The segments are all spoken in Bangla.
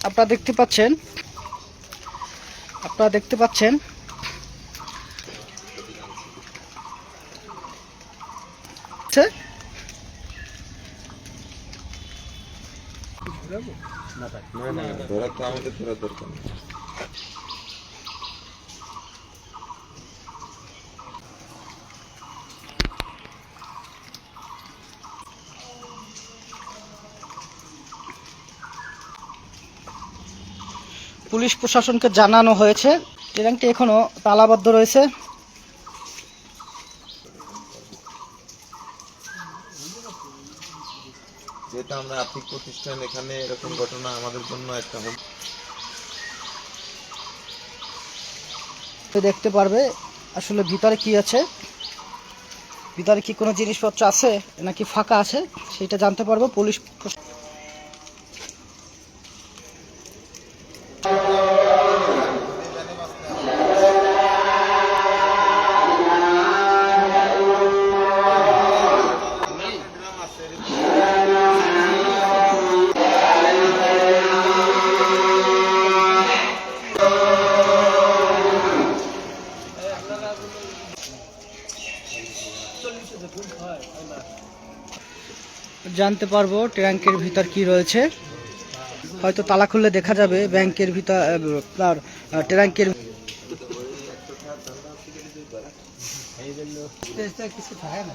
আপনারা দেখতে পাচ্ছেন আপনারা দেখতে পাচ্ছেন না তো আমাদের দরকার পুলিশ প্রশাসনকে জানানো হয়েছে। ট্রেনটি এখনও তালাবদ্ধ রয়েছে। যেটা আমরা আর্থিক প্রতিষ্ঠান এখানে এরকম ঘটনা আমাদের জন্য একটা দেখতে পারবে আসলে ভিতরে কি আছে। ভিতরে কি কোনো জিনিসপত্র আছে নাকি ফাঁকা আছে সেটা জানতে পারব। পুলিশ জানতে পারব ট্যাঙ্কের ভিতর কি রয়েছে। হয়তো তালা খুললে দেখা যাবে ব্যাংকের ভিতর আপনার ট্যাঙ্কের না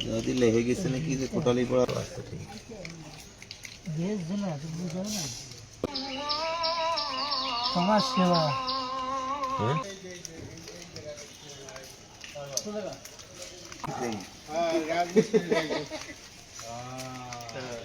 যদি লেগে গেছে নাকি যে কোটালি পড়া আচ্ছা ঠিক সমাজ সেবা হ্যাঁ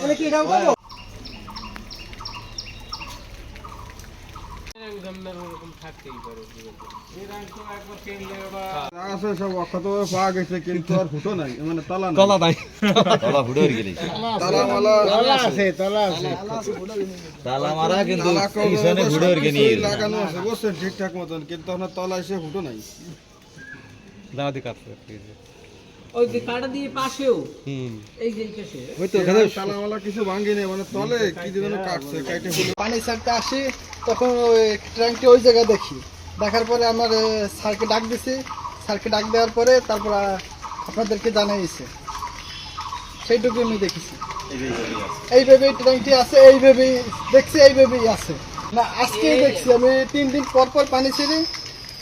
শুকে আছে সব অক্ষত পাওয়া গেছে কিন্তু আর ফুটো নাই মানে তালা নাই। তলা ফুটে হয়ে গেলি তালা মালা তালা মারা কিন্তু তালা কবে পিছনে ফুটে হয়ে সবকিছুই লাগানো আছে বুঝছেন ঠিকঠাক মতন কিন্তু আপনার তলা এসে ফুটো নাই। ওই যে কাটা দিয়ে পাশেও। এই যে পাশে। তালা মালা কিছু ভাঙ্গি মানে তলে কি যেন কাটছে কাইটে পানি ছাড়তে আসি তখন ওই ট্যাঙ্কটি ওই জায়গায় দেখি। দেখার পরে আমার স্যারকে ডাক দিছি। স্যারকে ডাক দেওয়ার পরে তারপর আপনাদেরকে জানাইছে। সেইটুকু আমি দেখেছি। এইভাবে ট্যাঙ্কটি আছে এইভাবেই দেখছি এইভাবেই আছে। না আজকে দেখছি আমি তিন দিন পর পর পানি ছেড়ি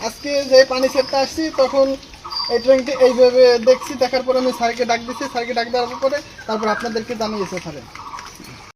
আজকে যে পানি ছেড়তে আসছি তখন এই ট্যাঙ্কটি এইভাবে দেখছি দেখার পরে আমি স্যারকে ডাক দিছি। স্যারকে ডাক দেওয়ার পরে তারপর আপনাদেরকে জানিয়েছে স্যারে।